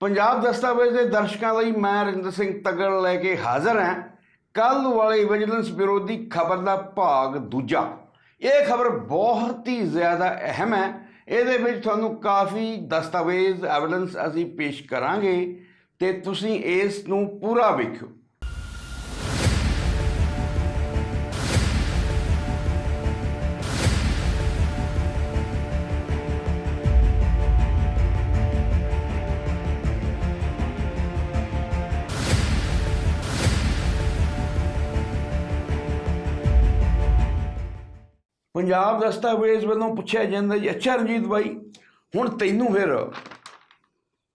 ਪੰਜਾਬ ਦਸਤਾਵੇਜ਼ ਦੇ ਦਰਸ਼ਕਾਂ ਲਈ ਮੈਂ ਰਿੰਦਰ ਸਿੰਘ ਤਗੜ ਲੈ ਕੇ ਹਾਜ਼ਰ ਹਾਂ। ਕੱਲ ਵਾਲੇ ਵਿਜੀਲੈਂਸ ਬਿਊਰੋ ਦੀ ਖਬਰ ਦਾ ਭਾਗ ਦੂਜਾ। ਇਹ ਖਬਰ ਬਹੁਤ ਹੀ ਜ਼ਿਆਦਾ ਅਹਿਮ ਹੈ। ਇਹਦੇ ਵਿੱਚ ਤੁਹਾਨੂੰ ਕਾਫੀ ਦਸਤਾਵੇਜ਼, ਐਵੀਡੈਂਸ ਅਸੀਂ ਪੇਸ਼ ਕਰਾਂਗੇ ਤੇ ਤੁਸੀਂ ਇਸ ਨੂੰ ਪੂਰਾ ਵੇਖਿਓ। ਪੰਜਾਬ ਦਸਤਾਵੇਜ਼ ਵੱਲੋਂ ਪੁੱਛਿਆ ਜਾਂਦਾ ਜੀ, ਅੱਛਾ ਰਣਜੀਤ ਬਾਈ, ਹੁਣ ਤੈਨੂੰ ਫਿਰ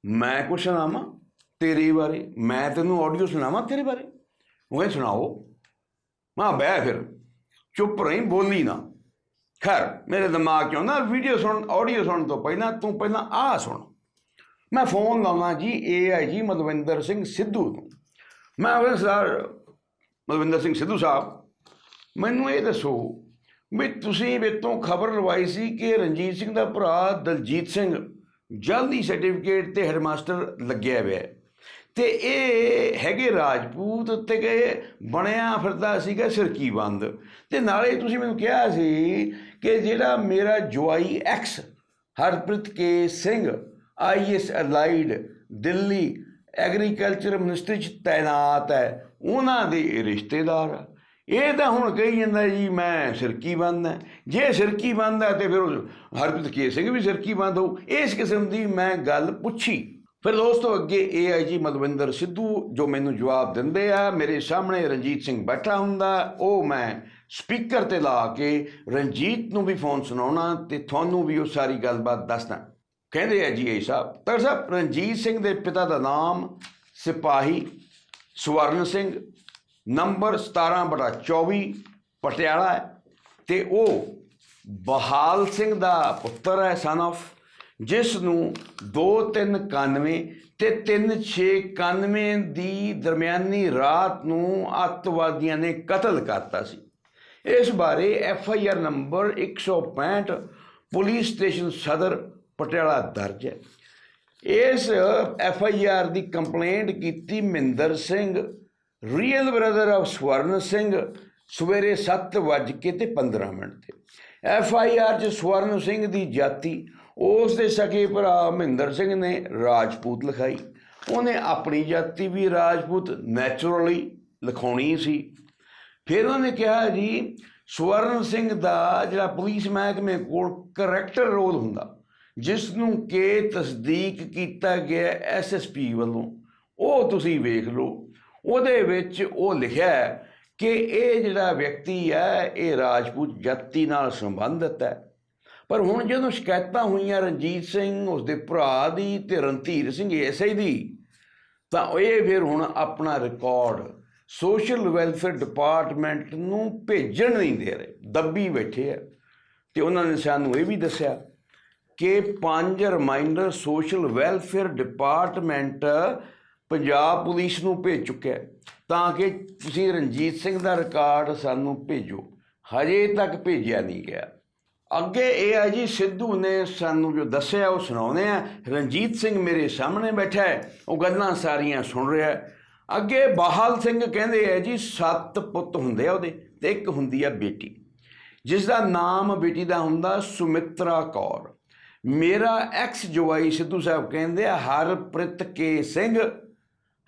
ਮੈਂ ਕੁਛ ਸੁਣਾਵਾਂ ਤੇਰੇ ਬਾਰੇ, ਮੈਂ ਤੈਨੂੰ ਆਡੀਓ ਸੁਣਾਵਾਂ ਤੇਰੇ ਬਾਰੇ? ਉਹ ਸੁਣਾਓ। ਮਾਂ ਬਹਿ ਫਿਰ, ਚੁੱਪ ਰਹੀ, ਬੋਲੀ ਨਾ। ਖੈਰ, ਮੇਰੇ ਦਿਮਾਗ 'ਚ ਆਉਂਦਾ ਵੀਡੀਓ ਸੁਣ ਆਡੀਓ ਸੁਣਨ ਤੋਂ ਪਹਿਲਾਂ, ਤੂੰ ਪਹਿਲਾਂ ਆਹ ਸੁਣ। ਮੈਂ ਫੋਨ ਲਾਉਣਾ ਜੀ ਏਆਈਜੀ ਮਲਵਿੰਦਰ ਸਿੰਘ ਸਿੱਧੂ ਨੂੰ ਮੈਂ ਉਹ ਸਰ, ਮਲਵਿੰਦਰ ਸਿੰਘ ਸਿੱਧੂ ਸਾਹਿਬ, ਮੈਨੂੰ ਇਹ ਦੱਸੋ ਵੀ ਤੁਸੀਂ ਮੇਤੋਂ ਖਬਰ ਲਵਾਈ ਸੀ ਕਿ ਰਣਜੀਤ ਸਿੰਘ ਦਾ ਭਰਾ ਦਲਜੀਤ ਸਿੰਘ ਜਲਦੀ ਸਰਟੀਫਿਕੇਟ ਤੇ ਹੈਡਮਾਸਟਰ ਲੱਗਿਆ ਹੋਇਆ ਹੈ। ਤੇ ਇਹ ਹੈਗੇ ਰਾਜਪੂਤ ਉੱਤੇ ਗਏ, ਬਣਿਆ ਫਿਰਦਾ ਸੀਗਾ ਸਿਰਕੀ ਬੰਦ। ਤੇ ਨਾਲੇ ਤੁਸੀਂ ਮੈਨੂੰ ਕਿਹਾ ਸੀ ਕਿ ਜਿਹੜਾ ਮੇਰਾ ਜਵਾਈ ex Harpreet K Singh IAS allied Delhi agriculture ministry ਚ ਤਾਇਨਾਤ ਹੈ, ਉਹਨਾਂ ਦੇ ਰਿਸ਼ਤੇਦਾਰ ਆ। ਇਹ ਤਾਂ ਹੁਣ ਕਹੀ ਜਾਂਦਾ ਜੀ, ਮੈਂ ਸਿਰਕੀ ਬੰਦ ਹੈ। ਜੇ ਸਿਰਕੀ ਬੰਦ ਹੈ ਤੇ ਫਿਰ ਹਰਪ੍ਰੀਤ ਕੇ ਸਿੰਘ ਵੀ ਸਿਰਕੀ ਬੰਦ ਹੋ ਇਸ ਕਿਸਮ ਦੀ ਮੈਂ ਗੱਲ ਪੁੱਛੀ। ਫਿਰ ਦੋਸਤੋ, ਅੱਗੇ ਏਆਈਜੀ ਮਲਵਿੰਦਰ ਸਿੱਧੂ, ਜੋ ਮੈਨੂੰ ਜਵਾਬ ਦਿੰਦੇ ਆ, ਮੇਰੇ ਸਾਹਮਣੇ ਰਣਜੀਤ ਸਿੰਘ ਬੈਠਾ ਹੁੰਦਾ, ਉਹ ਮੈਂ ਸਪੀਕਰ ਤੇ ਲਾ ਕੇ ਰਣਜੀਤ ਨੂੰ ਵੀ ਫੋਨ ਸੁਣਾਉਣਾ ਤੇ ਤੁਹਾਨੂੰ ਵੀ ਉਹ ਸਾਰੀ ਗੱਲਬਾਤ ਦੱਸਦਾ। ਕਹਿੰਦੇ ਆ ਜੀ ਇਹ ਸਾਹਿਬ ਤਰ ਸਾਹਿਬ, ਰਣਜੀਤ ਸਿੰਘ ਦੇ ਪਿਤਾ ਦਾ ਨਾਮ ਸਿਪਾਹੀ ਸਵਰਨ ਸਿੰਘ ਨੰਬਰ 17 ਬਟਾ 24 ਪਟਿਆਲਾ ਹੈ ਤੇ ਉਹ ਬਹਾਲ ਸਿੰਘ ਦਾ ਪੁੱਤਰ ਹੈ ਸਨ of ਜਿਸ ਨੂੰ 2391 ਤੇ 3691 ਦੀ ਦਰਮਿਆਨੀ ਰਾਤ ਨੂੰ ਅੱਤਵਾਦੀਆਂ ਨੇ ਕਤਲ ਕਰਤਾ ਸੀ। ਇਸ ਬਾਰੇ F I R number 165 police station Sadar Patiala ਦਰਜ ਹੈ। ਇਸ ਐਫ ਆਈ ਆਰ ਦੀ ਕੰਪਲੇਂਟ ਕੀਤੀ Minder Singh real brother of Swaran Singh ਸਵੇਰੇ 7 ਵਜੇ ਕੇ ਤੇ 15 ਮਿੰਟ ਤੇ। ਐਫ ਆਈ ਆਰ ਚ ਸਵਰਨ ਸਿੰਘ ਦੀ ਜਾਤੀ, ਉਸ ਦੇ ਸਕੇ ਭਰਾ ਮਹਿੰਦਰ ਸਿੰਘ ਨੇ ਰਾਜਪੂਤ ਲਿਖਾਈ। ਉਹਨੇ ਆਪਣੀ ਜਾਤੀ ਵੀ ਰਾਜਪੂਤ ਨੈਚੁਰਲੀ ਲਿਖਾਉਣੀ ਸੀ। ਫਿਰ ਉਹਨੇ ਕਿਹਾ ਜੀ, ਸਵਰਨ ਸਿੰਘ ਦਾ ਜਿਹੜਾ ਪੁਲਿਸ ਮਹਿਕਮੇ ਕੋਲ ਕਰੈਕਟਰ ਰੋਲ ਹੁੰਦਾ ਜਿਸ ਨੂੰ ਕਿ ਤਸਦੀਕ ਕੀਤਾ ਗਿਆ ਐਸਐਸਪੀ ਵੱਲੋਂ, ਉਹ ਤੁਸੀਂ ਵੇਖ ਲਓ। ਉਹਦੇ ਵਿੱਚ ਉਹ ਲਿਖਿਆ ਕਿ ਇਹ ਜਿਹੜਾ ਵਿਅਕਤੀ ਹੈ, ਇਹ ਰਾਜਪੂਤ ਜਾਤੀ ਨਾਲ ਸੰਬੰਧਿਤ ਹੈ। ਪਰ ਹੁਣ ਜਦੋਂ ਸ਼ਿਕਾਇਤਾਂ ਹੋਈਆਂ ਰਣਜੀਤ ਸਿੰਘ ਉਸਦੇ ਭਰਾ ਦੀ ਤੇ ਰਣਧੀਰ ਸਿੰਘ ਐਸਆਈ ਦੀ, ਤਾਂ ਇਹ ਫਿਰ ਹੁਣ ਆਪਣਾ ਰਿਕਾਰਡ ਸੋਸ਼ਲ ਵੈਲਫੇਅਰ ਡਿਪਾਰਟਮੈਂਟ ਨੂੰ ਭੇਜਣ ਨਹੀਂ ਦੇ ਰਹੇ, ਦੱਬੀ ਬੈਠੇ ਆ। ਤੇ ਉਹਨਾਂ ਨੇ ਸਾਨੂੰ ਇਹ ਵੀ ਦੱਸਿਆ ਕਿ ਪੰਜ reminder social welfare department Punjab police ਨੂੰ ਭੇਜ ਚੁੱਕਿਆ ਤਾਂ ਕਿ ਤੁਸੀਂ ਰਣਜੀਤ ਸਿੰਘ ਦਾ ਰਿਕਾਰਡ ਸਾਨੂੰ ਭੇਜੋ। ਹਜੇ ਤੱਕ ਭੇਜਿਆ ਨਹੀਂ ਗਿਆ। ਅੱਗੇ ਇਹ ਆ ਜੀ, ਸਿੱਧੂ ਨੇ ਸਾਨੂੰ ਜੋ ਦੱਸਿਆ, ਉਹ ਸੁਣਾਉਂਦੇ ਆ ਰਣਜੀਤ ਸਿੰਘ ਮੇਰੇ ਸਾਹਮਣੇ ਬੈਠਾ ਹੈ, ਉਹ ਗੱਲਾਂ ਸਾਰੀਆਂ ਸੁਣ ਰਿਹਾ ਹੈ। ਅੱਗੇ ਬਾਹਲ ਸਿੰਘ ਕਹਿੰਦੇ ਆ ਜੀ, ਸੱਤ ਪੁੱਤ ਹੁੰਦੇ ਆ ਉਹਦੇ ਤੇ ਇੱਕ ਹੁੰਦੀ ਆ ਬੇਟੀ। ਜਿਸ ਦਾ ਨਾਮ ਬੇਟੀ ਦਾ ਹੁੰਦਾ ਸੁਮਿਤਰਾ ਕੌਰ। ਮੇਰਾ ਐਕਸ ਜਵਾਈ ਸਿੱਧੂ ਸਾਹਿਬ ਕਹਿੰਦੇ ਆ, ਹਰਪ੍ਰੀਤ ਕੇ ਸਿੰਘ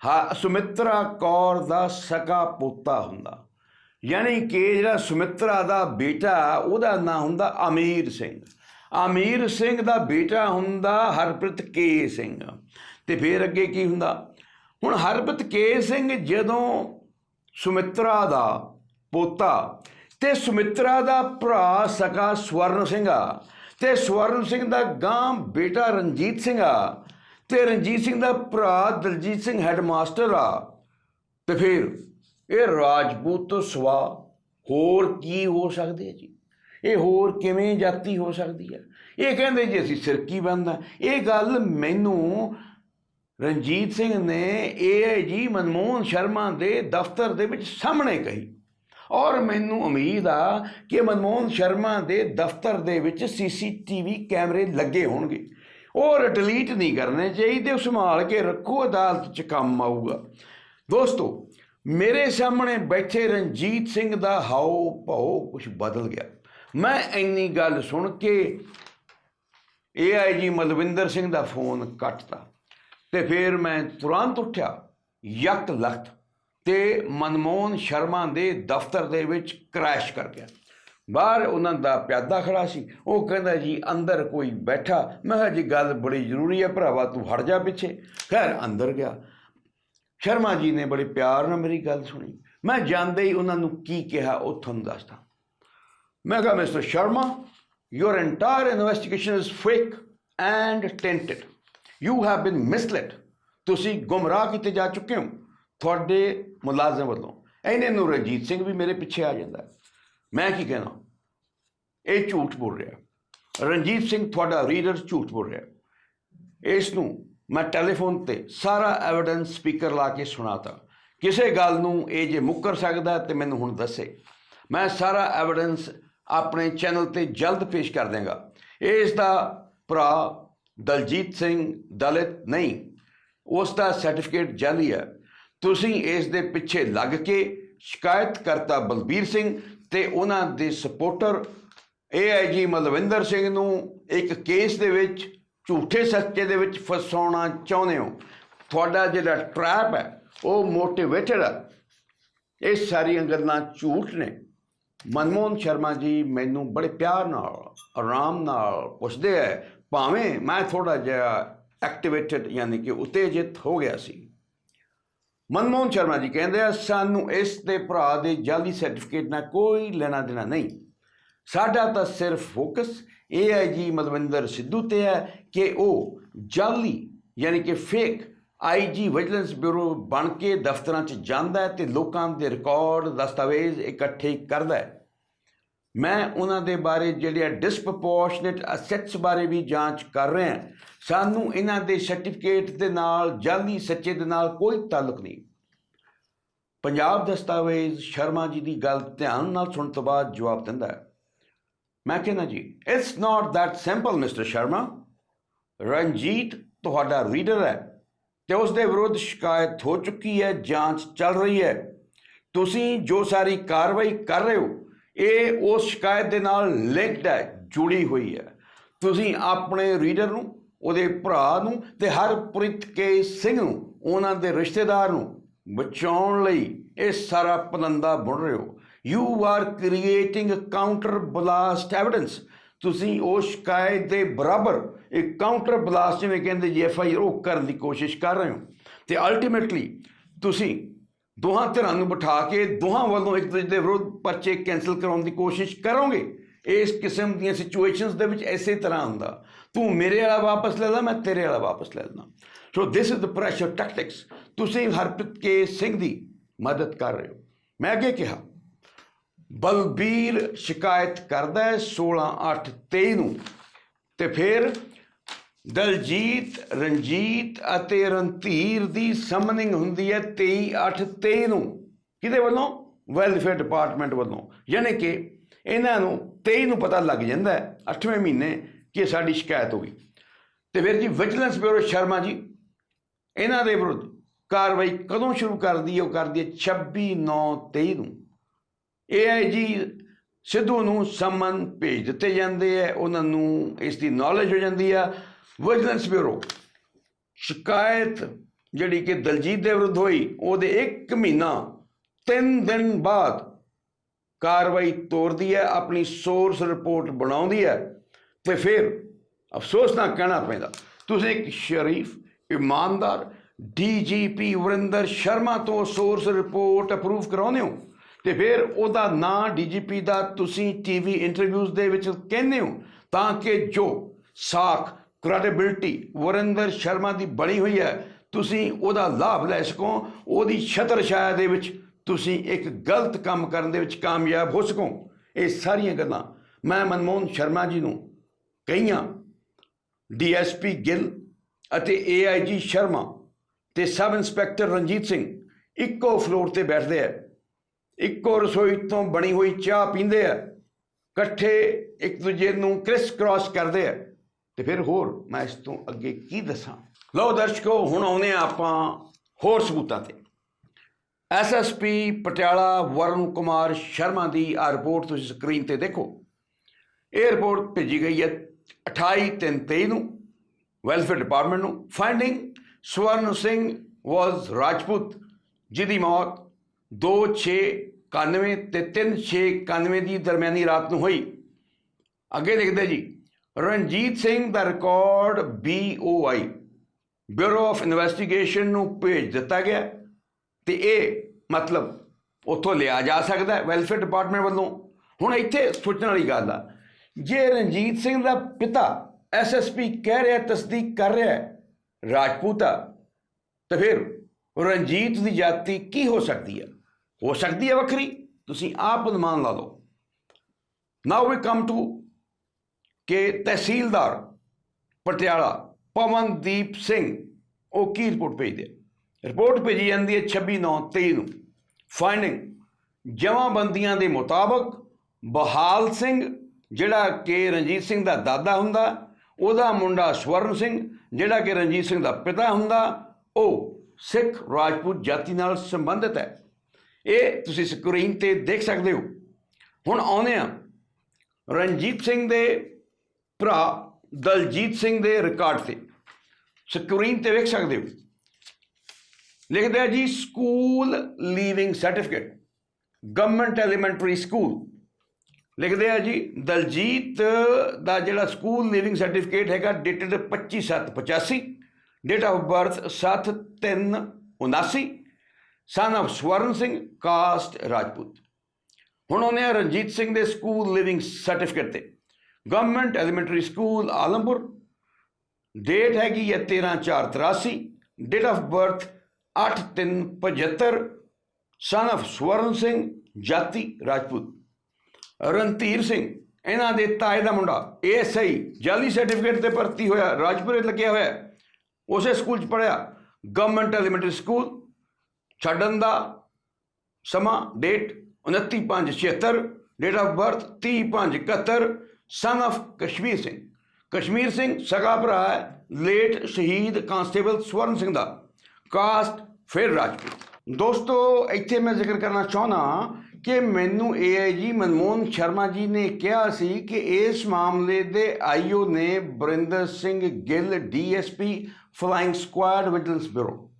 ਹਾ ਸੁਮਿਤਰਾ ਕੌਰ ਦਾ ਸਕਾ ਪੋਤਾ ਹੁੰਦਾ। ਯਾਨੀ ਕਿ ਜਿਹੜਾ ਸੁਮਿਤਰਾ ਦਾ ਬੇਟਾ, ਉਹਦਾ ਨਾਂ ਹੁੰਦਾ ਅਮੀਰ ਸਿੰਘ। ਅਮੀਰ ਸਿੰਘ ਦਾ ਬੇਟਾ ਹੁੰਦਾ ਹਰਪ੍ਰੀਤ ਕੇ ਸਿੰਘ। ਤੇ ਫਿਰ ਅੱਗੇ ਕੀ ਹੁੰਦਾ? ਹੁਣ ਹਰਪ੍ਰੀਤ ਕੇ ਸਿੰਘ ਜਦੋਂ ਸੁਮਿਤਰਾ ਦਾ ਪੋਤਾ, ਤੇ ਸੁਮਿਤਰਾ ਦਾ ਭਰਾ ਸਕਾ ਸਵਰਨ ਸਿੰਘ ਆ। ਤੇ ਸਵਰਨ ਸਿੰਘ ਦਾ ਗਾਂ ਬੇਟਾ ਰਣਜੀਤ ਸਿੰਘ ਆ। ਤੇ ਰਣਜੀਤ ਸਿੰਘ ਦਾ ਭਰਾ ਦਲਜੀਤ ਸਿੰਘ ਹੈਡਮਾਸਟਰ ਆ। ਤੇ ਫਿਰ ਇਹ ਰਾਜਪੂਤ ਤੋਂ ਸਵਾ ਹੋਰ ਕੀ ਹੋ ਸਕਦੇ ਹੈ ਜੀ? ਇਹ ਹੋਰ ਕਿਵੇਂ ਜਾਤੀ ਹੋ ਸਕਦੀ ਹੈ ਇਹ ਕਹਿੰਦੇ ਜੀ ਅਸੀਂ ਸਿਰਕੀ ਬੰਦਾ ਇਹ ਗੱਲ ਮੈਨੂੰ ਰਣਜੀਤ ਸਿੰਘ ਨੇ ਏਆਈਜੀ ਮਨਮੋਹਨ ਸ਼ਰਮਾ ਦੇ ਦਫ਼ਤਰ ਦੇ ਵਿੱਚ ਸਾਹਮਣੇ ਕਹੀ। ਔਰ ਮੈਨੂੰ ਉਮੀਦ ਆ ਕਿ ਮਨਮੋਹਨ ਸ਼ਰਮਾ ਦੇ ਦਫ਼ਤਰ ਦੇ ਵਿੱਚ ਸੀਸੀਟੀਵੀ ਕੈਮਰੇ ਲੱਗੇ ਹੋਣਗੇ। ਔਰ ਡਿਲੀਟ ਨਹੀਂ ਕਰਨੇ ਚਾਹੀਦੇ, ਉਹ ਸੰਭਾਲ ਕੇ ਰੱਖੋ, ਅਦਾਲਤ 'ਚ ਕੰਮ ਆਊਗਾ। ਦੋਸਤੋ, ਮੇਰੇ ਸਾਹਮਣੇ ਬੈਠੇ ਰਣਜੀਤ ਸਿੰਘ ਦਾ ਹਾਓ ਭਾਓ ਕੁਝ ਬਦਲ ਗਿਆ। ਮੈਂ ਇੰਨੀ ਗੱਲ ਸੁਣ ਕੇ ਏਆਈਜੀ ਮਲਵਿੰਦਰ ਸਿੰਘ ਦਾ ਫੋਨ ਕੱਟਤਾ ਤੇ ਫਿਰ ਮੈਂ ਤੁਰੰਤ ਉੱਠਿਆ ਯਕਤ ਲਖਤ ਤੇ ਮਨਮੋਹਨ ਸ਼ਰਮਾ ਦੇ ਦਫ਼ਤਰ ਦੇ ਵਿੱਚ ਕ੍ਰੈਸ਼ ਕਰ ਗਿਆ। ਬਾਹਰ ਉਹਨਾਂ ਦਾ ਪਿਆਦਾ ਖੜਾ ਸੀ। ਉਹ ਕਹਿੰਦਾ, ਜੀ, ਅੰਦਰ ਕੋਈ ਬੈਠਾ? ਮੈਂ ਕਿਹਾ, ਜੀ, ਗੱਲ ਬੜੀ ਜ਼ਰੂਰੀ ਹੈ ਭਰਾਵਾ, ਤੂੰ ਹਟ ਜਾ ਪਿੱਛੇ। ਖੈਰ, ਅੰਦਰ ਗਿਆ। ਸ਼ਰਮਾ ਜੀ ਨੇ ਬੜੇ ਪਿਆਰ ਨਾਲ ਮੇਰੀ ਗੱਲ ਸੁਣੀ। ਮੈਂ ਜਾਂਦੇ ਹੀ ਉਹਨਾਂ ਨੂੰ ਕੀ ਕਿਹਾ, ਉਹ ਤੁਹਾਨੂੰ ਦੱਸਦਾ। ਮੈਂ ਕਿਹਾ, mister Sharma, your entire investigation is fake and tainted. You have been misled. ਤੁਸੀਂ ਗੁੰਮਰਾਹ ਕੀਤੇ ਜਾ ਚੁੱਕੇ ਹੋ। ਤੁਹਾਡੇ ਮੁਲਾਜ਼ਮ ਵੱਲੋਂ। ਇਹਨੇ ਨੂੰ ਰਣਜੀਤ ਸਿੰਘ ਵੀ ਮੇਰੇ ਪਿੱਛੇ ਆ ਜਾਂਦਾ ਮੈਂ ਕੀ ਕਹਿਣਾ? ਇਹ ਝੂਠ ਬੋਲ ਰਿਹਾ। ਰਣਜੀਤ ਸਿੰਘ ਤੁਹਾਡਾ ਰੀਡਰ ਝੂਠ ਬੋਲ ਰਿਹਾ। ਇਸ ਨੂੰ ਮੈਂ ਟੈਲੀਫੋਨ ਤੇ ਸਾਰਾ ਐਵੀਡੈਂਸ ਸਪੀਕਰ ਲਾ ਕੇ ਸੁਣਾਤਾ। ਕਿਸੇ ਗੱਲ ਨੂੰ ਇਹ ਜੇ ਮੁੱਕਰ ਸਕਦਾ ਤੇ ਮੈਨੂੰ ਹੁਣ ਦੱਸੇ। ਮੈਂ ਸਾਰਾ ਐਵੀਡੈਂਸ ਆਪਣੇ ਚੈਨਲ ਤੇ ਜਲਦ ਪੇਸ਼ ਕਰ ਦਿਆਂਗਾ। ਇਸ ਦਾ ਭਰਾ ਦਲਜੀਤ ਸਿੰਘ ਦਲਿਤ ਨਹੀਂ, ਉਸ ਦਾ ਸਰਟੀਫਿਕੇਟ ਜਾਲੀ ਹੈ। ਤੁਸੀਂ ਇਸ ਦੇ ਪਿੱਛੇ ਲੱਗ ਕੇ ਸ਼ਿਕਾਇਤ ਕਰਤਾ ਬਲਬੀਰ ਸਿੰਘ ਤੇ ਉਹਨਾਂ ਦੇ ਸਪੋਰਟਰ ਏਆਈਜੀ ਮਲਵਿੰਦਰ ਸਿੰਘ ਨੂੰ ਇੱਕ ਕੇਸ ਦੇ ਵਿੱਚ ਝੂਠੇ ਸੱਚੇ ਦੇ ਵਿੱਚ ਫਸਾਉਣਾ ਚਾਹੁੰਦੇ ਹੋ। ਤੁਹਾਡਾ ਜਿਹੜਾ ਟ੍ਰੈਪ ਹੈ, ਉਹ ਮੋਟੀਵੇਟਡ ਹੈ। ਇਹ ਸਾਰੀਆਂ ਗੱਲਾਂ ਝੂਠ ਨੇ। ਮਨਮੋਹਨ ਸ਼ਰਮਾ ਜੀ ਮੈਨੂੰ ਬੜੇ ਪਿਆਰ ਨਾਲ, ਆਰਾਮ ਨਾਲ ਪੁੱਛਦੇ ਐ ਭਾਵੇਂ ਮੈਂ ਥੋੜਾ ਜਿਹਾ ਐਕਟੀਵੇਟਡ ਯਾਨੀ ਕਿ ਉਤੇਜਿਤ ਹੋ ਗਿਆ ਸੀ। ਮਨਮੋਹਨ ਸ਼ਰਮਾ ਜੀ ਕਹਿੰਦੇ ਆ, ਸਾਨੂੰ ਇਸ ਦੇ ਭਰਾ ਦੇ ਜਾਲੀ ਸਰਟੀਫਿਕੇਟ ਨਾਲ ਕੋਈ ਲੈਣਾ ਦੇਣਾ ਨਹੀਂ। ਸਾਡਾ ਤਾਂ ਸਿਰਫ ਫੋਕਸ ਏਆਈਜੀ ਮਲਵਿੰਦਰ ਸਿੱਧੂ ਤੇ ਹੈ ਕਿ ਉਹ ਜਾਲੀ ਯਾਨੀ ਕਿ ਫੇਕ ਆਈਜੀ ਵਿਜੀਲੈਂਸ ਬਿਊਰੋ ਬਣ ਕੇ ਦਫ਼ਤਰਾਂ 'ਚ ਜਾਂਦਾ ਹੈ ਤੇ ਲੋਕਾਂ ਦੇ ਰਿਕਾਰਡ ਦਸਤਾਵੇਜ਼ ਇਕੱਠੇ ਕਰਦਾ ਹੈ। ਮੈਂ ਉਹਨਾਂ ਦੇ ਬਾਰੇ ਜਿਹੜੇ ਡਿਸਪ੍ਰੋਪੋਰਸ਼ਨੇਟ ਅਸੈਟਸ ਬਾਰੇ ਵੀ ਜਾਂਚ ਕਰ ਰਿਹਾ ਸਾਨੂੰ ਇਹਨਾਂ ਦੇ ਸਰਟੀਫਿਕੇਟ ਦੇ ਨਾਲ ਜਾਲੀ ਸੱਚੇ ਦੇ ਨਾਲ ਕੋਈ ਤਾਲੁਕ ਨਹੀਂ। ਪੰਜਾਬ ਦਸਤਾਵੇਜ਼ ਸ਼ਰਮਾ ਜੀ ਦੀ ਗੱਲ ਧਿਆਨ ਨਾਲ ਸੁਣਨ ਤੋਂ ਬਾਅਦ ਜਵਾਬ ਦਿੰਦਾ ਹੈ। ਮੈਂ ਕਹਿੰਦਾ ਜੀ it's not that simple mister Sharma Ranjit ਤੁਹਾਡਾ ਰੀਡਰ ਹੈ ਤੇ ਉਸ ਦੇ ਵਿਰੁੱਧ ਸ਼ਿਕਾਇਤ ਹੋ ਚੁੱਕੀ ਹੈ, ਜਾਂਚ ਚੱਲ ਰਹੀ ਹੈ। ਤੁਸੀਂ ਜੋ ਸਾਰੀ ਕਾਰਵਾਈ ਕਰ ਰਹੇ ਹੋ ਇਹ ਉਸ ਸ਼ਿਕਾਇਤ ਦੇ ਨਾਲ ਲਿੰਕਡ ਹੈ, ਜੁੜੀ ਹੋਈ ਹੈ। ਤੁਸੀਂ ਆਪਣੇ ਰੀਡਰ ਨੂੰ, ਉਹਦੇ ਭਰਾ ਨੂੰ ਤੇ ਹਰਪ੍ਰੀਤ ਕੇ ਸਿੰਘ ਨੂੰ, ਉਹਨਾਂ ਦੇ ਰਿਸ਼ਤੇਦਾਰ ਨੂੰ ਬਚਾਉਣ ਲਈ ਇਹ ਸਾਰਾ ਪਲੰਦਾ ਬੁਣ ਰਹੇ ਹੋ। You are creating counter blast evidence ਤੁਸੀਂ ਉਹ ਸ਼ਿਕਾਇਤ ਦੇ ਬਰਾਬਰ ਇੱਕ ਕਾਊਂਟਰ ਬਲਾਸਟ ਜਿਵੇਂ ਕਹਿੰਦੇ ਜੀ ਐਫ ਆਈ ਆਰ ਉਹ ਕਰਨ ਦੀ ਕੋਸ਼ਿਸ਼ ਕਰ ਰਹੇ ਹੋ। ਤੇ ਅਲਟੀਮੇਟਲੀ ਤੁਸੀਂ ਦੋਹਾਂ ਧਿਰਾਂ ਨੂੰ ਬਿਠਾ ਕੇ ਦੋਹਾਂ ਵੱਲੋਂ ਇੱਕ ਦੂਜੇ ਦੇ ਵਿਰੁੱਧ ਪਰਚੇ ਕੈਨਸਲ ਕਰਾਉਣ ਦੀ ਕੋਸ਼ਿਸ਼ ਕਰੋਗੇ। ਇਸ ਕਿਸਮ ਦੀਆਂ ਸਿਚੁਏਸ਼ਨਸ ਦੇ ਵਿੱਚ ਐਸੇ ਤਰ੍ਹਾਂ ਹੁੰਦਾ। ਤੂੰ ਮੇਰੇ ਵਾਲਾ ਵਾਪਸ ਲੈ ਲੈ, ਮੈਂ ਤੇਰੇ ਵਾਲਾ ਵਾਪਸ ਲੈ ਲੈਣਾ so this is the pressure tactics ਤੁਸੀਂ ਹਰਪ੍ਰੀਤ ਕੇ ਸਿੰਘ ਦੀ ਮਦਦ ਕਰ ਰਹੇ ਹੋ। ਮੈਂ ਅੱਗੇ ਕਿਹਾ, ਬਲਬੀਰ ਸ਼ਿਕਾਇਤ ਕਰਦਾ ਹੈ 16 8 23 ਨੂੰ। ਤੇ ਫਿਰ ਦਲਜੀਤ, ਰਣਜੀਤ ਅਤੇ ਰਣਧੀਰ ਦੀ ਸਮਨਿੰਗ ਹੁੰਦੀ ਹੈ 23 8 23 ਨੂੰ। ਕਿਹਦੇ ਵੱਲੋਂ? ਵੈਲਫੇਅਰ ਡਿਪਾਰਟਮੈਂਟ ਵੱਲੋਂ। ਯਾਨੀ ਕਿ ਇਹਨਾਂ ਨੂੰ 23 ਨੂੰ ਪਤਾ ਲੱਗ ਜਾਂਦਾ ਹੈ 8ਵੇਂ ਮਹੀਨੇ, ਕਿ ਸਾਡੀ ਸ਼ਿਕਾਇਤ ਹੋ ਗਈ। ਤੇ ਫਿਰ ਜੀ ਵਿਜੀਲੈਂਸ ਬਿਊਰੋ ਸ਼ਰਮਾ ਜੀ, ਇਹਨਾਂ ਦੇ ਵਿਰੁੱਧ ਕਾਰਵਾਈ ਕਦੋਂ ਸ਼ੁਰੂ ਕਰਦੀ ਹੈ? ਉਹ ਕਰਦੀ ਹੈ 26 9 23 ਨੂੰ। ਏਆਈਜੀ ਸਿੱਧੂ ਨੂੰ ਸਮਨ ਭੇਜ ਦਿੱਤੇ ਜਾਂਦੇ ਆ ਉਹਨਾਂ ਨੂੰ ਇਸ ਦੀ ਨੌਲੇਜ ਹੋ ਜਾਂਦੀ ਆ। ਵਿਜੀਲੈਂਸ ਬਿਊਰੋ ਸ਼ਿਕਾਇਤ ਜਿਹੜੀ ਕਿ ਦਲਜੀਤ ਦੇ ਵਿਰੁੱਧ ਹੋਈ, ਉਹਦੇ 1 ਮਹੀਨਾ 3 ਦਿਨ ਬਾਅਦ ਕਾਰਵਾਈ ਤੋਰਦੀ ਹੈ, ਆਪਣੀ ਸੋਰਸ ਰਿਪੋਰਟ ਬਣਾਉਂਦੀ ਹੈ ਤੇ ਫਿਰ ਅਫਸੋਸ ਨਾਲ ਕਹਿਣਾ ਪੈਂਦਾ, ਤੁਸੀਂ ਇੱਕ ਸ਼ਰੀਫ, ਇਮਾਨਦਾਰ ਡੀਜੀਪੀ ਵਰਿੰਦਰ ਸ਼ਰਮਾ ਤੋਂ ਸੋਰਸ ਰਿਪੋਰਟ ਅਪਰੂਵ ਕਰਾਉਂਦੇ ਹੋ ਤੇ ਫਿਰ ਉਹਦਾ ਨਾਂ ਡੀਜੀਪੀ ਦਾ ਤੁਸੀਂ ਟੀਵੀ ਇੰਟਰਵਿਊਜ਼ ਦੇ ਵਿੱਚ ਕਹਿੰਦੇ ਹੋ ਤਾਂ ਕਿ ਜੋ ਸਾਖ ਕ੍ਰੈਡੀਬਿਲਟੀ ਵਰਿੰਦਰ ਸ਼ਰਮਾ ਦੀ ਬਣੀ ਹੋਈ ਹੈ। ਤੁਸੀਂ ਉਹਦਾ ਲਾਭ ਲੈ ਸਕੋ। ਉਹਦੀ ਛਤਰ ਛਾਇਆ ਦੇ ਵਿੱਚ ਤੁਸੀਂ ਇੱਕ ਗਲਤ ਕੰਮ ਕਰਨ ਦੇ ਵਿੱਚ ਕਾਮਯਾਬ ਹੋ ਸਕੋ। ਇਹ ਸਾਰੀਆਂ ਗੱਲਾਂ ਮੈਂ ਮਨਮੋਹਨ ਸ਼ਰਮਾ ਜੀ ਨੂੰ ਕਹੀਆਂ। ਡੀਐਸਪੀ ਗਿੱਲ ਅਤੇ ਏਆਈਜੀ ਸ਼ਰਮਾ ਤੇ ਸਬ ਇੰਸਪੈਕਟਰ ਰਣਜੀਤ ਸਿੰਘ ਇੱਕੋ ਫਲੋਰ ਤੇ ਬੈਠਦੇ ਆ। ਇੱਕੋ ਰਸੋਈ ਤੋਂ ਬਣੀ ਹੋਈ ਚਾਹ ਪੀਂਦੇ ਆ। ਇਕੱਠੇ ਇੱਕ ਦੂਜੇ ਨੂੰ ਕ੍ਰਿਸ ਕ੍ਰਾਸ ਕਰਦੇ ਆ। ਤੇ ਫਿਰ ਹੋਰ ਮੈਂ ਇਸ ਤੋਂ ਅੱਗੇ ਕੀ ਦੱਸਾਂ? ਲਓ ਦਰਸ਼ਕੋ, ਹੁਣ ਆਉਨੇ ਆ ਆਪਾਂ ਹੋਰ ਸਬੂਤਾਂ ਤੇ। ਐਸਐਸਪੀ ਪਟਿਆਲਾ ਵਰਨ ਕੁਮਾਰ ਸ਼ਰਮਾ ਦੀ ਆ ਰਿਪੋਰਟ ਤੁਸੀਂ ਸਕਰੀਨ ਤੇ ਦੇਖੋ। ਇਹ ਰਿਪੋਰਟ ਭੇਜੀ ਗਈ ਹੈ 28 ਤਿੰਨ 23 ਨੂੰ, ਵੈਲਫੇਅਰ ਡਿਪਾਰਟਮੈਂਟ ਨੂੰ। ਫਾਈਂਡਿੰਗ ਸਵਰਨ ਸਿੰਘ ਵਾਸ ਰਾਜਪੂਤ, ਜਿਹਦੀ ਮੌਤ 2691 ਤੇ 3691 ਦੀ ਦਰਮਿਆਨੀ ਰਾਤ ਨੂੰ ਹੋਈ। ਅੱਗੇ ਦੇਖਦੇ ਜੀ। ਰਣਜੀਤ ਸਿੰਘ ਦਾ record BOI bureau of investigation ਨੂੰ ਭੇਜ ਦਿੱਤਾ ਗਿਆ ਤੇ ਇਹ ਮਤਲਬ ਉੱਥੋਂ ਲਿਆ ਜਾ ਸਕਦਾ ਹੈ ਵੈਲਫੇਅਰ ਡਿਪਾਰਟਮੈਂਟ ਵੱਲੋਂ। ਹੁਣ ਇੱਥੇ ਸੋਚਣ ਵਾਲੀ ਗੱਲ ਆ, ਜੇ ਰਣਜੀਤ ਸਿੰਘ ਦਾ ਪਿਤਾ ਐਸਐਸਪੀ ਕਹਿ ਰਿਹਾ, ਤਸਦੀਕ ਕਰ ਰਿਹਾ ਰਾਜਪੂਤਾ ਤਾਂ ਫਿਰ ਰਣਜੀਤ ਦੀ ਜਾਤੀ ਕੀ ਹੋ ਸਕਦੀ ਹੈ ਹੋ ਸਕਦੀ ਹੈ ਵੱਖਰੀ, ਤੁਸੀਂ ਆਪ ਅਨੁਮਾਨ ਲਾ ਲਓ। ਨਾਓ ਵੀ ਕਮ ਟੂ ਕਿ ਤਹਿਸੀਲਦਾਰ ਪਟਿਆਲਾ ਪਵਨਦੀਪ ਸਿੰਘ, ਉਹ ਕੀ ਰਿਪੋਰਟ ਭੇਜਦੇ ਰਿਪੋਰਟ ਭੇਜੀ ਜਾਂਦੀ ਹੈ 26 9 23 ਨੂੰ। ਫਾਈਂਡਿੰਗ ਜਮਾਬੰਦੀਆਂ ਦੇ ਮੁਤਾਬਕ ਬਹਾਲ ਸਿੰਘ, ਜਿਹੜਾ ਕਿ ਰਣਜੀਤ ਸਿੰਘ ਦਾ ਦਾਦਾ ਹੁੰਦਾ, ਉਹਦਾ ਮੁੰਡਾ ਸਵਰਨ ਸਿੰਘ, ਜਿਹੜਾ ਕਿ ਰਣਜੀਤ ਸਿੰਘ ਦਾ ਪਿਤਾ ਹੁੰਦਾ, ਉਹ ਸਿੱਖ ਰਾਜਪੂਤ ਜਾਤੀ ਨਾਲ ਸੰਬੰਧਿਤ ਹੈ। ਇਹ ਤੁਸੀਂ ਸਕਰੀਨ ਤੇ ਦੇਖ ਸਕਦੇ ਹੋ। ਹੁਣ ਆਉਂਦੇ ਆ ਰਣਜੀਤ ਸਿੰਘ ਦੇ ਭਰਾ ਦਲਜੀਤ ਸਿੰਘ ਦੇ ਰਿਕਾਰਡ ਤੇ। ਸਕਰੀਨ ਤੇ ਵੇਖ ਸਕਦੇ ਹੋ। ਲਿਖਦੇ ਆ ਜੀ school leaving certificate government elementary school ਲਿਖਦੇ ਆ ਜੀ, ਦਲਜੀਤ ਦਾ ਜਿਹੜਾ ਸਕੂਲ ਲੀਵਿੰਗ ਸਰਟੀਫਿਕੇਟ ਹੈਗਾ dated 25785 date of birth 7379 son of Swaran Singh caste Rajput. ਹੁਣ ਉਹਨੇ ਰਣਜੀਤ ਸਿੰਘ ਦੇ ਸਕੂਲ ਲਿਵਿੰਗ ਸਰਟੀਫਿਕੇਟ ਤੇ। Government elementary school Alampur date ਹੈਗੀ ਹੈ 13483 date of birth 8375 son of Swaran Singh, ਜਾਤੀ ਰਾਜਪੂਤ। ਰਣਧੀਰ ਸਿੰਘ, ਇਹਨਾਂ ਦੇ ਤਾਏ ਦਾ ਮੁੰਡਾ। ਐਸਆਈ ਜਾਲੀ ਸਰਟੀਫਿਕੇਟ ਤੇ ਭਰਤੀ ਹੋਇਆ, ਰਾਜਪੁਰੇ ਲੱਗਿਆ ਹੋਇਆ। ਉਸੇ ਸਕੂਲ ਚ ਪੜਿਆ ਗਵਰਨਮੈਂਟ ਐਲੀਮੈਂਟਰੀ ਸਕੂਲ ਛੱਡਣ ਦਾ ਸਮਾਂ date 29/5/76 date of birth 30/5/71 son of Kashmir Singh Kashmir Singh ਸਗਾ ਭਰਾ ਹੈ ਲੇਟ ਸ਼ਹੀਦ ਕਾਂਸਟੇਬਲ ਸਵਰਨ ਸਿੰਘ ਦਾ। ਕਾਸਟ ਫਿਰ ਰਾਜਪੂਤ। ਦੋਸਤੋ, ਇੱਥੇ ਮੈਂ ਜ਼ਿਕਰ ਕਰਨਾ ਚਾਹੁੰਦਾ ਕਿ ਮੈਨੂੰ ਏਆਈਜੀ ਮਨਮੋਹਨ ਸ਼ਰਮਾ ਜੀ ਨੇ ਕਿਹਾ ਸੀ ਕਿ ਇਸ ਮਾਮਲੇ ਦੇ ਆਈਓ ਨੇ Barinder Singh Gill DSP flying squad vigilance bureau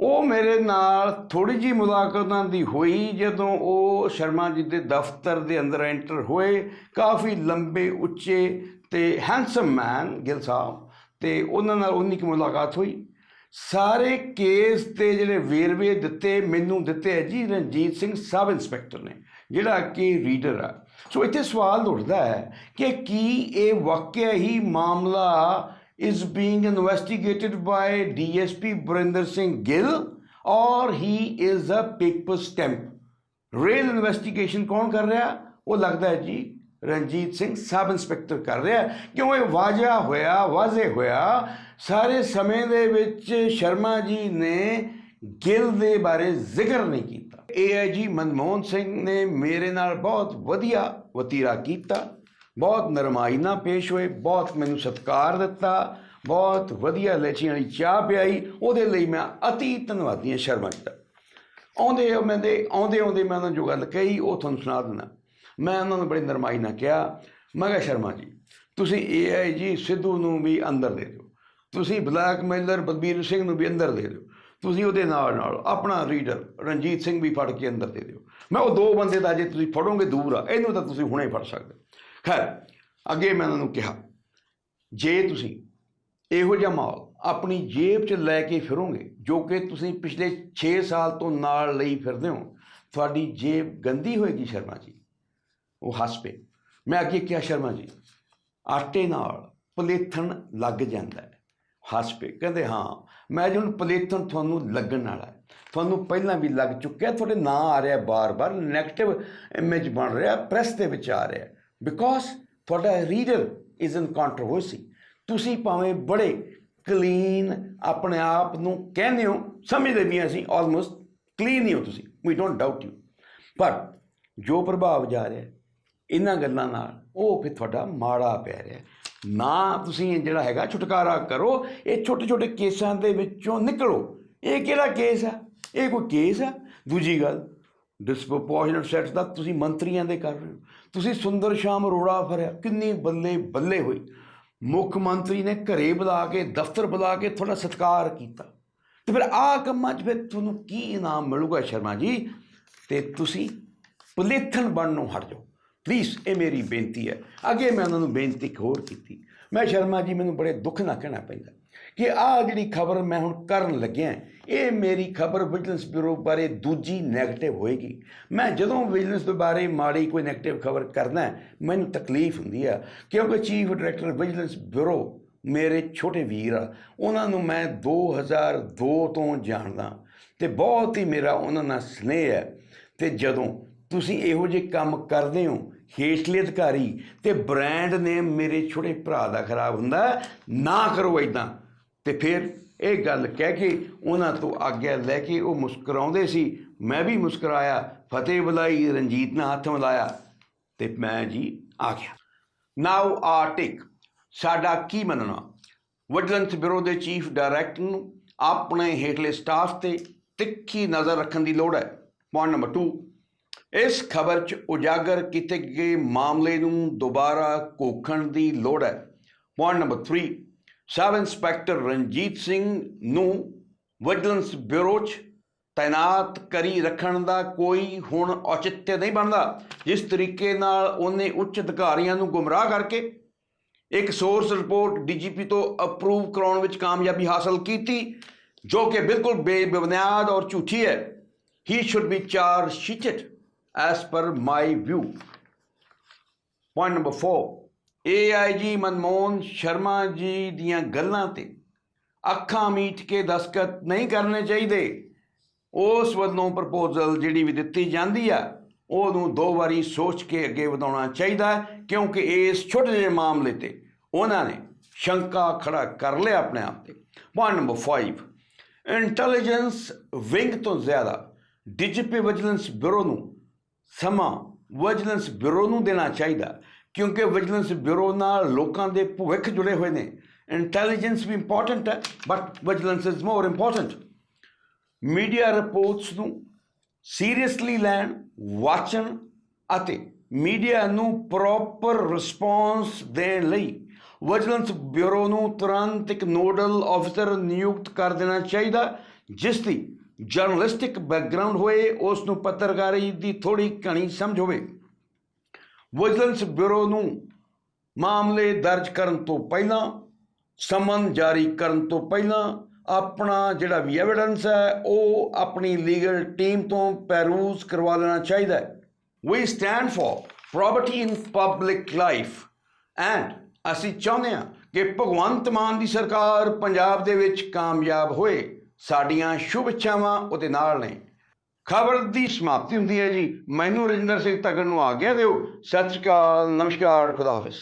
ਉਹ ਮੇਰੇ ਨਾਲ ਥੋੜੀ ਜੀ ਮੁਲਾਕਾਤਾਂ ਦੀ ਹੋਈ ਜਦੋਂ ਉਹ ਸ਼ਰਮਾ ਜੀ ਦੇ ਦਫ਼ਤਰ ਦੇ ਅੰਦਰ ਐਂਟਰ ਹੋਏ, ਕਾਫੀ ਲੰਬੇ, ਉੱਚੇ ਤੇ ਹੈਂਡਸਮ ਮੈਨ ਗਿੱਲ ਸਾਹਿਬ ਤੇ ਉਹਨਾਂ ਨਾਲ ਉਹਨੀ ਕੁ ਮੁਲਾਕਾਤ ਹੋਈ। ਸਾਰੇ ਕੇਸ ਤੇ ਜਿਹੜੇ ਵੇਰਵੇ ਦਿੱਤੇ, ਮੈਨੂੰ ਦਿੱਤੇ ਹੈ ਜੀ ਰਣਜੀਤ ਸਿੰਘ ਸਬ ਇੰਸਪੈਕਟਰ ਨੇ, ਜਿਹੜਾ ਕਿ ਰੀਡਰ ਆ। ਸੋ ਇੱਥੇ ਸਵਾਲ ਉੱਠਦਾ ਹੈ ਕਿ ਕੀ ਇਹ ਵਾਕਿਆ ਹੀ ਮਾਮਲਾ is being investigated by DSP Barinder Singh Gill, or he is a paper stamp. Real investigation ਕੌਣ ਕਰ ਰਿਹਾ ਉਹ ਲੱਗਦਾ ਹੈ ਜੀ ਰਣਜੀਤ ਸਿੰਘ ਸਬ ਇੰਸਪੈਕਟਰ ਕਰ ਰਿਹਾ ਕਿਉਂ ਇਹ ਵਾਜਾ ਹੋਇਆ ਵਾਜ਼ੇ ਹੋਇਆ ਸਾਰੇ ਸਮੇਂ ਦੇ ਵਿੱਚ ਸ਼ਰਮਾ ਜੀ ਨੇ ਗਿੱਲ ਦੇ ਬਾਰੇ ਜ਼ਿਕਰ ਨਹੀਂ ਕੀਤਾ ਏਆਈਜੀ ਮਨਮੋਹਨ ਸਿੰਘ ਨੇ ਮੇਰੇ ਨਾਲ ਬਹੁਤ ਵਧੀਆ ਵਤੀਰਾ ਕੀਤਾ ਬਹੁਤ ਨਰਮਾਈ ਨਾਲ ਪੇਸ਼ ਹੋਏ, ਬਹੁਤ ਮੈਨੂੰ ਸਤਿਕਾਰ ਦਿੱਤਾ, ਬਹੁਤ ਵਧੀਆ ਲੈਚੀਆਂ ਵਾਲੀ ਚਾਹ ਪਿਆਈ, ਉਹਦੇ ਲਈ ਮੈਂ ਅਤੀ ਧੰਨਵਾਦੀ ਹਾਂ, ਸ਼ਰਮਾ ਜੀ ਦਾ। ਆਉਂਦੇ ਮੈਂ ਦੇ ਆਉਂਦੇ ਆਉਂਦੇ ਮੈਂ ਉਹਨਾਂ ਨੂੰ ਜੋ ਗੱਲ ਕਹੀ, ਉਹ ਤੁਹਾਨੂੰ ਸੁਣਾ ਦਿੰਦਾ। ਮੈਂ ਉਹਨਾਂ ਨੂੰ ਬੜੀ ਨਰਮਾਈ ਨਾਲ ਕਿਹਾ, ਮੈਂ ਕਿਹਾ, ਸ਼ਰਮਾ ਜੀ, ਤੁਸੀਂ ਏਆਈਜੀ ਸਿੱਧੂ ਨੂੰ ਵੀ ਅੰਦਰ ਦੇ ਦਿਓ। ਤੁਸੀਂ ਬਲੈਕਮੇਲਰ ਬਲਬੀਰ ਸਿੰਘ ਨੂੰ ਵੀ ਅੰਦਰ ਦੇ ਦਿਓ। ਤੁਸੀਂ ਉਹਦੇ ਨਾਲ ਨਾਲ ਆਪਣਾ ਰੀਡਰ ਰਣਜੀਤ ਸਿੰਘ ਵੀ ਫੜ ਕੇ ਅੰਦਰ ਦੇ ਦਿਓ। ਮੈਂ ਉਹ ਦੋ ਬੰਦੇ ਦਾ ਜੇ ਤੁਸੀਂ ਫੜੋਗੇ ਦੂਰ ਆ, ਇਹਨੂੰ ਤਾਂ ਤੁਸੀਂ ਹੁਣੇ ਫੜ ਸਕਦੇ ਖੈਰ, ਅੱਗੇ ਮੈਂ ਉਹਨਾਂ ਨੂੰ ਕਿਹਾ, ਜੇ ਤੁਸੀਂ ਇਹੋ ਜਿਹਾ ਮਾਲ ਆਪਣੀ ਜੇਬ 'ਚ ਲੈ ਕੇ ਫਿਰੋਗੇ, ਜੋ ਕਿ ਤੁਸੀਂ ਪਿਛਲੇ 6 ਸਾਲ ਤੋਂ ਨਾਲ ਲਈ ਫਿਰਦੇ ਹੋ, ਤੁਹਾਡੀ ਜੇਬ ਗੰਦੀ ਹੋਏਗੀ ਸ਼ਰਮਾ ਜੀ। ਉਹ ਹੱਸ ਪਏ। ਮੈਂ ਅੱਗੇ ਕਿਹਾ, ਸ਼ਰਮਾ ਜੀ, ਆਟੇ ਨਾਲ ਪਲੇਥਣ ਲੱਗ ਜਾਂਦਾ ਹੈ। ਹੱਸ ਪਏ। ਕਹਿੰਦੇ, ਹਾਂ, ਮੈਂ ਜੀ ਹੁਣ ਪਲੇਥਣ ਤੁਹਾਨੂੰ ਲੱਗਣ ਵਾਲਾ ਹੈ। ਤੁਹਾਨੂੰ ਪਹਿਲਾਂ ਵੀ ਲੱਗ ਚੁੱਕਿਆ, ਤੁਹਾਡੇ ਨਾਂ ਆ ਰਿਹਾ ਬਾਰ-ਬਾਰ 네ਗੇਟਿਵ ਇਮੇਜ ਬਣ ਰਿਹਾ ਪ੍ਰੈਸ ਦੇ ਵਿੱਚ ਆ ਰਿਹਾ ਬਿਕੋਜ਼ ਤੁਹਾਡਾ ਰੀਡਰ ਇਜ਼ ਇਨ ਕੰਟਰੋਵਰਸੀ ਤੁਸੀਂ ਭਾਵੇਂ ਬੜੇ ਕਲੀਨ ਆਪਣੇ ਆਪ ਨੂੰ ਕਹਿੰਦੇ ਹੋ, ਸਮਝਦੇ ਵੀ ਅਸੀਂ ਆਲਮੋਸਟ ਕਲੀਨ ਹੀ ਹੋ ਤੁਸੀਂ ਵੀ ਡੋਨਟ ਡਾਊਟ ਯੂ ਪਰ ਜੋ ਪ੍ਰਭਾਵ ਜਾ ਰਿਹਾ, ਇਹਨਾਂ ਗੱਲਾਂ ਨਾਲ ਉਹ ਫਿਰ ਤੁਹਾਡਾ ਮਾੜਾ ਪੈ ਰਿਹਾ। ਨਾ ਤੁਸੀਂ ਜਿਹੜਾ ਹੈਗਾ, ਛੁਟਕਾਰਾ ਕਰੋ, ਇਹ ਛੋਟੇ ਛੋਟੇ ਕੇਸਾਂ ਦੇ ਵਿੱਚੋਂ ਨਿਕਲੋ। ਇਹ ਕਿਹੜਾ ਕੇਸ ਆ? ਇਹ ਕੋਈ ਕੇਸ ਆ? ਦੂਜੀ ਗੱਲ ਡਿਸਪ੍ਰੋਪੋਰਸ਼ਨਟ ਸੈਟਸ ਦਾ ਤੁਸੀਂ ਮੰਤਰੀਆਂ ਦੇ ਕਰ ਰਹੇ ਹੋ। ਤੁਸੀਂ ਸੁੰਦਰ ਸ਼ਾਮ ਅਰੋੜਾ ਫਰਿਆ ਕਿੰਨੀ ਬੱਲੇ ਬੱਲੇ ਹੋਈ ਮੁੱਖ ਮੰਤਰੀ ਨੇ ਘਰੇ ਬੁਲਾ ਕੇ, ਦਫ਼ਤਰ ਬੁਲਾ ਕੇ ਤੁਹਾਡਾ ਸਤਿਕਾਰ ਕੀਤਾ। ਤੇ ਫਿਰ ਆਹ ਕੰਮਾਂ 'ਚ ਫਿਰ ਤੁਹਾਨੂੰ ਕੀ ਇਨਾਮ ਮਿਲੂਗਾ ਸ਼ਰਮਾ ਜੀ? ਤੇ ਤੁਸੀਂ ਪਲੇਥਨ ਨੂੰ ਹਟ ਜਾਓ। ਪਲੀਜ਼ ਇਹ ਮੇਰੀ ਬੇਨਤੀ ਹੈ। ਅੱਗੇ ਮੈਂ ਉਹਨਾਂ ਨੂੰ ਬੇਨਤੀ ਇੱਕ ਹੋਰ ਕੀਤੀ। ਮੈਂ ਸ਼ਰਮਾ ਜੀ, ਮੈਨੂੰ ਬੜੇ ਦੁੱਖ ਨਾਲ ਕਹਿਣਾ ਪੈਂਦਾ। ਕਿ ਆਹ ਜਿਹੜੀ ਖਬਰ ਮੈਂ ਹੁਣ ਕਰਨ ਲੱਗਿਆ ਇਹ ਮੇਰੀ ਖਬਰ ਵਿਜੀਲੈਂਸ ਬਿਊਰੋ ਬਾਰੇ ਦੂਜੀ 네ਗੇਟਿਵ ਹੋਏਗੀ। ਮੈਂ ਜਦੋਂ ਵਿਜੀਲੈਂਸ ਦੇ ਬਾਰੇ ਮਾੜੀ ਕੋਈ 네ਗੇਟਿਵ ਖਬਰ ਕਰਦਾ ਮੈਨੂੰ ਤਕਲੀਫ ਹੁੰਦੀ ਆ, ਕਿਉਂਕਿ ਚੀਫ ਡਾਇਰੈਕਟਰ ਵਿਜੀਲੈਂਸ ਬਿਊਰੋ ਮੇਰੇ ਛੋਟੇ ਵੀਰ ਆ, ਉਹਨਾਂ ਨੂੰ ਮੈਂ 2002 ਤੋਂ ਜਾਣਦਾ ਤੇ ਬਹੁਤ ਹੀ ਮੇਰਾ ਉਹਨਾਂ ਨਾਲ ਸਨੇਹ ਹੈ ਤੇ ਜਦੋਂ ਤੁਸੀਂ ਇਹੋ ਜਿਹੇ ਕੰਮ ਕਰਦੇ ਹੋ, ਹੇਠਲੇ ਅਧਿਕਾਰੀ ਤੇ ਬ੍ਰਾਂਡ ਨੇਮ ਮੇਰੇ ਛੋਟੇ ਭਰਾ ਦਾ ਖਰਾਬ ਹੁੰਦਾ ਨਾ ਕਰੋ ਇਦਾਂ ਤੇ ਫਿਰ ਇਹ ਗੱਲ ਕਹਿ ਕੇ ਉਹਨਾਂ ਤੋਂ ਆਗਿਆ ਲੈ ਕੇ ਉਹ ਮੁਸਕਰਾਉਂਦੇ ਸੀ। ਮੈਂ ਵੀ ਮੁਸਕਰਾਇਆ, ਫਤਿਹ ਬੁਲਾਈ, ਰਣਜੀਤ ਨੇ ਹੱਥ ਮਿਲਾਇਆ ਤੇ ਮੈਂ ਜੀ ਆ ਗਿਆ। ਨਾਓ ਆਰਟਿਕ ਸਾਡਾ ਕੀ ਮੰਨਣਾ? ਵਿਜੀਲੈਂਸ ਬਿਊਰੋ ਦੇ ਚੀਫ ਡਾਇਰੈਕਟਰ ਨੂੰ ਆਪਣੇ ਹੇਠਲੇ ਸਟਾਫ ਤੇ ਤਿੱਖੀ ਨਜ਼ਰ ਰੱਖਣ ਦੀ ਲੋੜ ਹੈ। ਪੁਆਇੰਟ ਨੰਬਰ 2 ਇਸ ਖਬਰ 'ਚ ਉਜਾਗਰ ਕੀਤੇ ਗਏ ਮਾਮਲੇ ਨੂੰ ਦੁਬਾਰਾ ਕੋਖਣ ਦੀ ਲੋੜ ਹੈ। Point number 3 sub inspector Ranjit Singh ਨੂੰ ਵਿਜੀਲੈਂਸ ਬਿਊਰੋ 'ਚ ਤਾਇਨਾਤ ਕਰੀ ਰੱਖਣ ਦਾ ਕੋਈ ਹੁਣ ਔਚਿਤਯ ਨਹੀਂ ਬਣਦਾ। ਜਿਸ ਤਰੀਕੇ ਨਾਲ ਉਹਨੇ ਉੱਚ ਅਧਿਕਾਰੀਆਂ ਨੂੰ ਗੁੰਮਰਾਹ ਕਰਕੇ ਇੱਕ ਸੋਰਸ ਰਿਪੋਰਟ ਡੀਜੀਪੀ ਤੋਂ ਅਪਰੂਵ ਕਰਾਉਣ ਵਿੱਚ ਕਾਮਯਾਬੀ ਹਾਸਲ ਕੀਤੀ, ਜੋ ਕਿ ਬਿਲਕੁਲ ਬੇਬੁਨਿਆਦ ਔਰ ਝੂਠੀ ਹੈ। He should be charge sheeted as per my view point number 4 AIG Manmohan Sharma ji ਦੀਆਂ ਗੱਲਾਂ ਤੇ ਅੱਖਾਂ ਮੀਟ ਕੇ ਦਸਖਤ ਨਹੀਂ ਕਰਨੇ ਚਾਹੀਦੇ। ਉਸ ਵੱਲੋਂ ਪ੍ਰਪੋਜ਼ਲ ਜਿਹੜੀ ਵੀ ਦਿੱਤੀ ਜਾਂਦੀ ਆ, ਉਹਨੂੰ ਦੋ ਵਾਰੀ ਸੋਚ ਕੇ ਅੱਗੇ ਵਧਾਉਣਾ ਚਾਹੀਦਾ ਕਿਉਂਕਿ ਇਸ ਛੋਟੇ ਜਿਹੇ ਮਾਮਲੇ ਤੇ ਉਹਨਾਂ ਨੇ ਸ਼ੰਕਾ ਖੜਾ ਕਰ ਲਿਆ ਆਪਣੇ ਆਪ ਤੇ। ਪੁਆਇੰਟ ਨੰਬਰ 5 ਇੰਟੈਲੀਜੈਂਸ ਵਿੰਗ ਤੋਂ ਜ਼ਿਆਦਾ ਡੀਜੀਪੀ ਵਿਜੀਲੈਂਸ ਬਿਊਰੋ ਨੂੰ ਸਮਾਂ ਵਿਜੀਲੈਂਸ ਬਿਊਰੋ ਨੂੰ ਦੇਣਾ ਚਾਹੀਦਾ। ਕਿਉਂਕਿ ਵਿਜੀਲੈਂਸ ਬਿਊਰੋ ਨਾਲ ਲੋਕਾਂ ਦੇ ਭਵਿੱਖ ਜੁੜੇ ਹੋਏ ਨੇ। ਇੰਟੈਲੀਜੈਂਸ ਵੀ ਇੰਪੋਰਟੈਂਟ ਹੈ but vigilance is more important media reports ਨੂੰ ਸੀਰੀਅਸਲੀ ਲੈਣ ਵਾਚਣ ਅਤੇ ਮੀਡੀਆ ਨੂੰ ਪ੍ਰੋਪਰ ਰਿਸਪੌਂਸ ਦੇਣ ਲਈ ਵਿਜੀਲੈਂਸ ਬਿਊਰੋ ਨੂੰ ਤੁਰੰਤ ਇੱਕ ਨੋਡਲ ਅਫਸਰ ਨਿਯੁਕਤ ਕਰ ਦੇਣਾ ਚਾਹੀਦਾ, ਜਿਸ ਦੀ ਜਰਨਲਿਸਟਿਕ ਬੈਕਗ੍ਰਾਉਂਡ ਹੋਏ, ਉਸ ਨੂੰ ਪੱਤਰਕਾਰੀ ਦੀ ਥੋੜੀ ਘਣੀ ਸਮਝ ਹੋਵੇ। ਵਿਜੀਲੈਂਸ ਬਿਊਰੋ ਨੂੰ ਮਾਮਲੇ ਦਰਜ ਕਰਨ ਤੋਂ ਪਹਿਲਾਂ, ਸਮਨ ਜਾਰੀ ਕਰਨ ਤੋਂ ਪਹਿਲਾਂ ਆਪਣਾ ਜਿਹੜਾ ਵੀ ਐਵੀਡੈਂਸ ਹੈ, ਉਹ ਆਪਣੀ ਲੀਗਲ ਟੀਮ ਤੋਂ ਪੈਰੂਜ਼ ਕਰਵਾ ਲੈਣਾ ਚਾਹੀਦਾ ਹੈ। We stand for property in public life and ਅਸੀਂ ਚਾਹੁੰਦੇ ਹਾਂ ਕਿ ਭਗਵੰਤ ਮਾਨ ਦੀ ਸਰਕਾਰ ਪੰਜਾਬ ਦੇ ਵਿੱਚ ਕਾਮਯਾਬ ਹੋਏ। ਸਾਡੀਆਂ ਸ਼ੁਭ ਇੱਛਾਵਾਂ ਉਹਦੇ ਨਾਲ ਨੇ। ਖਬਰ ਦੀ ਸਮਾਪਤੀ ਹੁੰਦੀ ਹੈ ਜੀ। ਮੈਨੂੰ ਰਜਿੰਦਰ ਸਿੰਘ ਤਗੜ ਨੂੰ ਆ ਗਿਆ ਦਿਓ। ਸਤਿ ਸ਼੍ਰੀ ਅਕਾਲ, ਨਮਸਕਾਰ, ਖੁਦਾ ਹਾਫਿਜ਼।